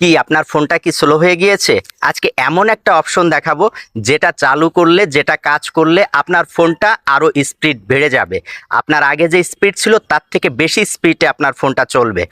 কি আপনার ফোনটা কি স্লো হয়ে গিয়েছে? আজকে এমন একটা অপশন দেখাবো, যেটা চালু করলে, যেটা কাজ করলে আপনার ফোনটা আরও স্পিড বেড়ে যাবে। আপনার আগে যে স্পিড ছিল, তার থেকে বেশি স্পিডে আপনার ফোনটা চলবে।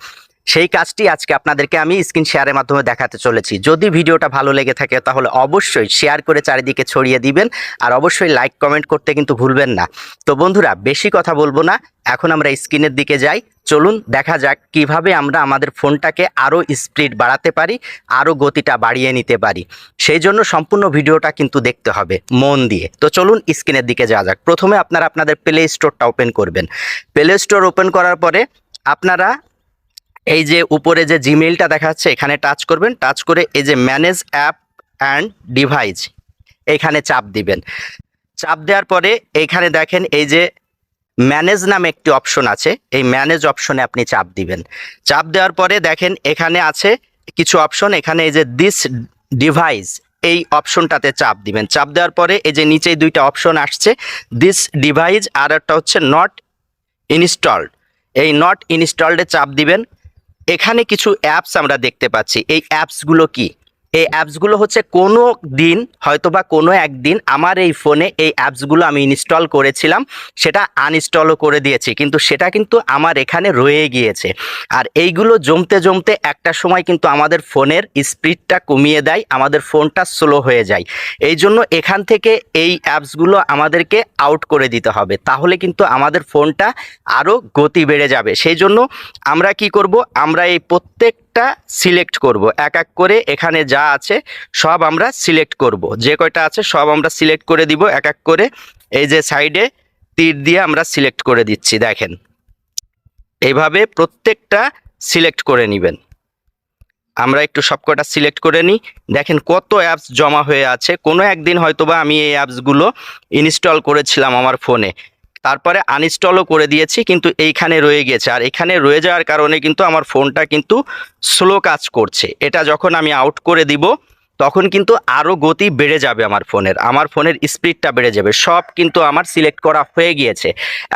সেই কাজটি আজকে আপনাদেরকে আমি স্ক্রিন শেয়ারের মাধ্যমে দেখাতে চলেছি। যদি ভিডিওটা ভালো লেগে থাকে, তাহলে অবশ্যই শেয়ার করে চারিদিকে ছড়িয়ে দিবেন, আর অবশ্যই লাইক কমেন্ট করতে কিন্তু ভুলবেন না। তো বন্ধুরা, বেশি কথা বলব না। এখন আমরা স্ক্রিনের দিকে যাই। চলুন দেখা যাক কীভাবে আমরা আমাদের ফোনটাকে আরও স্পিড বাড়াতে পারি, আরও গতিটা বাড়িয়ে নিতে পারি। সেই জন্য সম্পূর্ণ ভিডিওটা কিন্তু দেখতে হবে, মন দিয়ে। তো চলুন স্ক্রিনের দিকে যাওয়া যাক। প্রথমে আপনারা আপনাদের প্লে স্টোরটা ওপেন করবেন। প্লে স্টোর ওপেন করার পরে আপনারা এই যে উপরে যে জিমেইলটা দেখা যাচ্ছে এখানে টাচ করবেন। টাচ করে এই যে ম্যানেজ অ্যাপ অ্যান্ড ডিভাইস এখানে চাপ দিবেন। চাপ দেওয়ার পরে এইখানে দেখেন এই যে ম্যানেজ নামে একটি অপশন আছে। এই ম্যানেজ অপশনে আপনি চাপ দিবেন। চাপ দেওয়ার পরে দেখেন এখানে আছে কিছু অপশন এখানে এই যে দিস ডিভাইস এই অপশনটাতে চাপ দিবেন। চাপ দেওয়ার পরে এই যে নিচেই দুইটা অপশন আসছে দিস ডিভাইস আর একটা হচ্ছে নট ইনস্টলড এই নট ইনস্টলডে চাপ দিবেন। এখানে কিছু অ্যাপস আমরা দেখতে পাচ্ছি। এই অ্যাপসগুলো কি? এই অ্যাপসগুলো হচ্ছে কোনো দিন হয়তো বা কোনো একদিন আমার এই ফোনে এই অ্যাপসগুলো আমি ইনস্টল করেছিলাম, সেটা আনইনস্টলও করে দিয়েছি। কিন্তু সেটা কিন্তু আমার এখানে রয়ে গিয়েছে। আর এইগুলো জমতে জমতে একটা সময় কিন্তু আমাদের ফোনের স্পিডটা কমিয়ে দেয়, আমাদের ফোনটা স্লো হয়ে যায়। এই জন্য এখান থেকে এই অ্যাপসগুলো আমাদেরকে আউট করে দিতে হবে। তাহলে কিন্তু আমাদের ফোনটা আরও গতি বেড়ে যাবে। সেই জন্য আমরা কি করব, আমরা এই প্রত্যেকটা সিলেক্ট করব। এক এক করে এখানে যা আছে সব আমরা সিলেক্ট করব। যে কয়টা আছে সব আমরা সিলেক্ট করে দিব। এক এক করে এই যে সাইডে তীর দিয়ে আমরা সিলেক্ট করে দিচ্ছি, দেখেন। এইভাবে প্রত্যেকটা সিলেক্ট করে নেবেন। আমরা একটু সবকটা সিলেক্ট করে নিই। দেখেন কত অ্যাপস জমা হয়ে আছে। কোনো একদিন হয়তোবা আমি এই অ্যাপসগুলো ইনস্টল করেছিলাম আমার ফোনে তারপরে আনইনস্টলও করে দিয়েছি, কিন্তু এইখানে রয়ে গেছে। আর এখানে রয়ে যাওয়ার কারণে কিন্তু আমার ফোনটা কিন্তু স্লো কাজ করছে। এটা যখন আমি আউট করে দিব, তখন কিন্তু আরও গতি বেড়ে যাবে আমার ফোনের। আমার ফোনের স্পিডটা বেড়ে যাবে। সব কিন্তু আমার সিলেক্ট করা হয়ে গিয়েছে।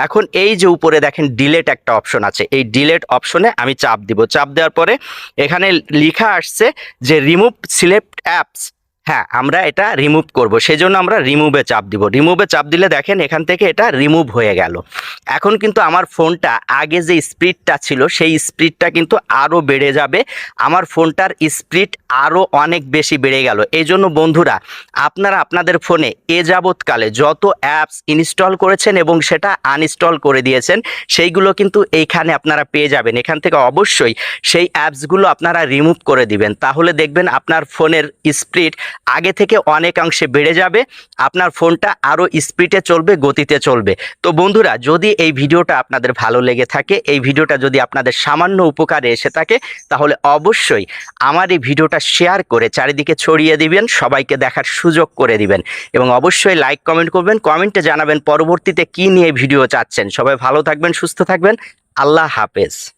এখন এই যে উপরে দেখেন ডিলেট একটা অপশন আছে। এই ডিলেট অপশনে আমি চাপ দিব। চাপ দেওয়ার পরে এখানে লিখা আসছে যে রিমুভ সিলেক্ট অ্যাপস হ্যাঁ আমরা এটা রিমুভ করব। সেই জন্য আমরা রিমুভে চাপ দিব। রিমুভে চাপ দিলে দেখেন এখান থেকে এটা রিমুভ হয়ে গেল। এখন কিন্তু আমার ফোনটা আগে যে স্পিডটা ছিল, সেই স্পিডটা কিন্তু আরও বেড়ে যাবে। আমার ফোনটার স্পিড আরও অনেক বেশি বেড়ে গেল। এই জন্য বন্ধুরা, আপনারা আপনাদের ফোনে এ যাবৎকালে যত অ্যাপস ইনস্টল করেছেন এবং সেটা আনইনস্টল করে দিয়েছেন, সেইগুলো কিন্তু এইখানে আপনারা পেয়ে যাবেন। এখান থেকে অবশ্যই সেই অ্যাপসগুলো আপনারা রিমুভ করে দিবেন। তাহলে দেখবেন আপনার ফোনের স্পিড আগে থেকে অনেকাংশে বেড়ে যাবে, আপনার ফোনটা আরও স্পিডে চলবে, গতিতে চলবে। তো বন্ধুরা, যদি এই ভিডিওটা আপনাদের ভালো লেগে থাকে, এই ভিডিওটা যদি আপনাদের সামান্য উপকারে এসে থাকে, তাহলে অবশ্যই আমার এই ভিডিওটা শেয়ার করে চারিদিকে ছড়িয়ে দিবেন, সবাইকে দেখার সুযোগ করে দিবেন। এবং অবশ্যই লাইক, কমেন্ট করবেন, কমেন্টে জানাবেন পরবর্তীতে কি নিয়ে ভিডিও চাচ্ছেন। সবাই ভালো থাকবেন, সুস্থ থাকবেন। আল্লাহ হাফেজ।